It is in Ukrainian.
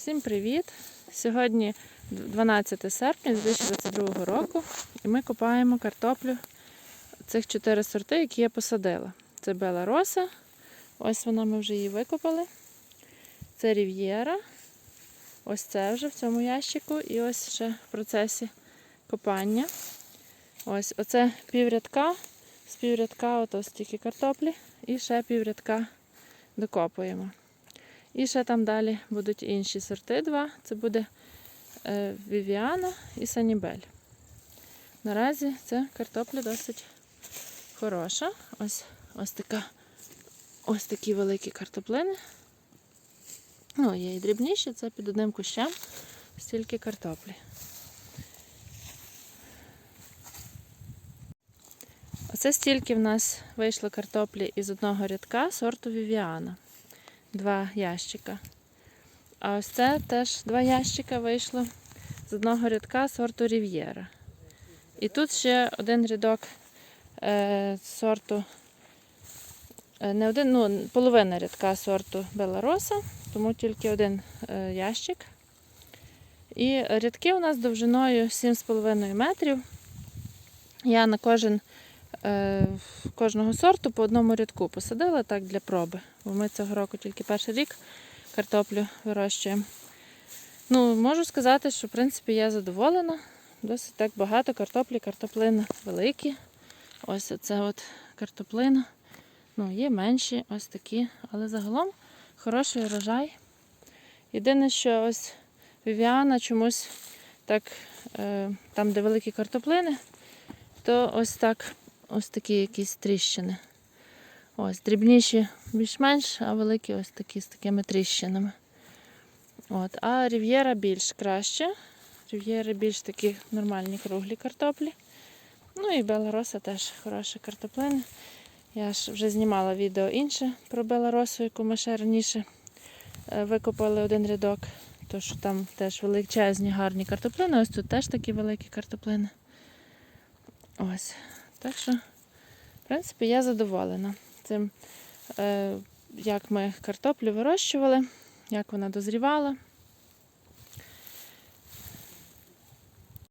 Всім привіт! Сьогодні 12 серпня 2022 року і ми копаємо картоплю цих чотири сорти, які я посадила. Це Бела Роса, ось вона ми вже її викопали. Це Рів'єра. Ось це вже в цьому ящику, і ось ще в процесі копання. Ось оце піврядка, з піврядка ото стільки картоплі, і ще піврядка докопуємо. І ще там далі будуть інші сорти два. Це буде е, Вівіана і Санібель. Наразі ця картопля досить хороша. Ось, ось така, ось такі великі картоплини. Ну, є і дрібніші, це під одним кущем стільки картоплі. Оце стільки в нас вийшло картоплі із одного рядка сорту Вівіана два ящика. А ось це теж два ящика вийшло з одного рядка сорту Рів'єра. І тут ще один рядок е, сорту, е, не один, ну, половина рядка сорту Белароса, тому тільки один е, ящик. І рядки у нас довжиною 7,5 метрів. Я на кожен кожного сорту по одному рядку посадила так для проби. Бо ми цього року тільки перший рік картоплю вирощуємо. Ну, можу сказати, що в принципі я задоволена. Досить так багато картоплі, картоплина великі. Ось оце от картоплина. Ну, є менші, ось такі, але загалом хороший урожай. Єдине, що ось Вівіана чомусь так, е, там, де великі картоплини, то ось так, ось такі якісь тріщини. Ось, дрібніші більш-менш, а великі ось такі з такими тріщинами. От, а рів'єра більш краще. Рів'єри більш такі нормальні круглі картоплі. Ну і Белароса теж хороша картоплина. Я ж вже знімала відео інше про Беларосу, яку ми ще раніше е, викопали один рядок. То що там теж величезні гарні картоплини. Ось тут теж такі великі картоплини. Ось. Так що, в принципі, я задоволена цим, е, як ми картоплю вирощували, як вона дозрівала.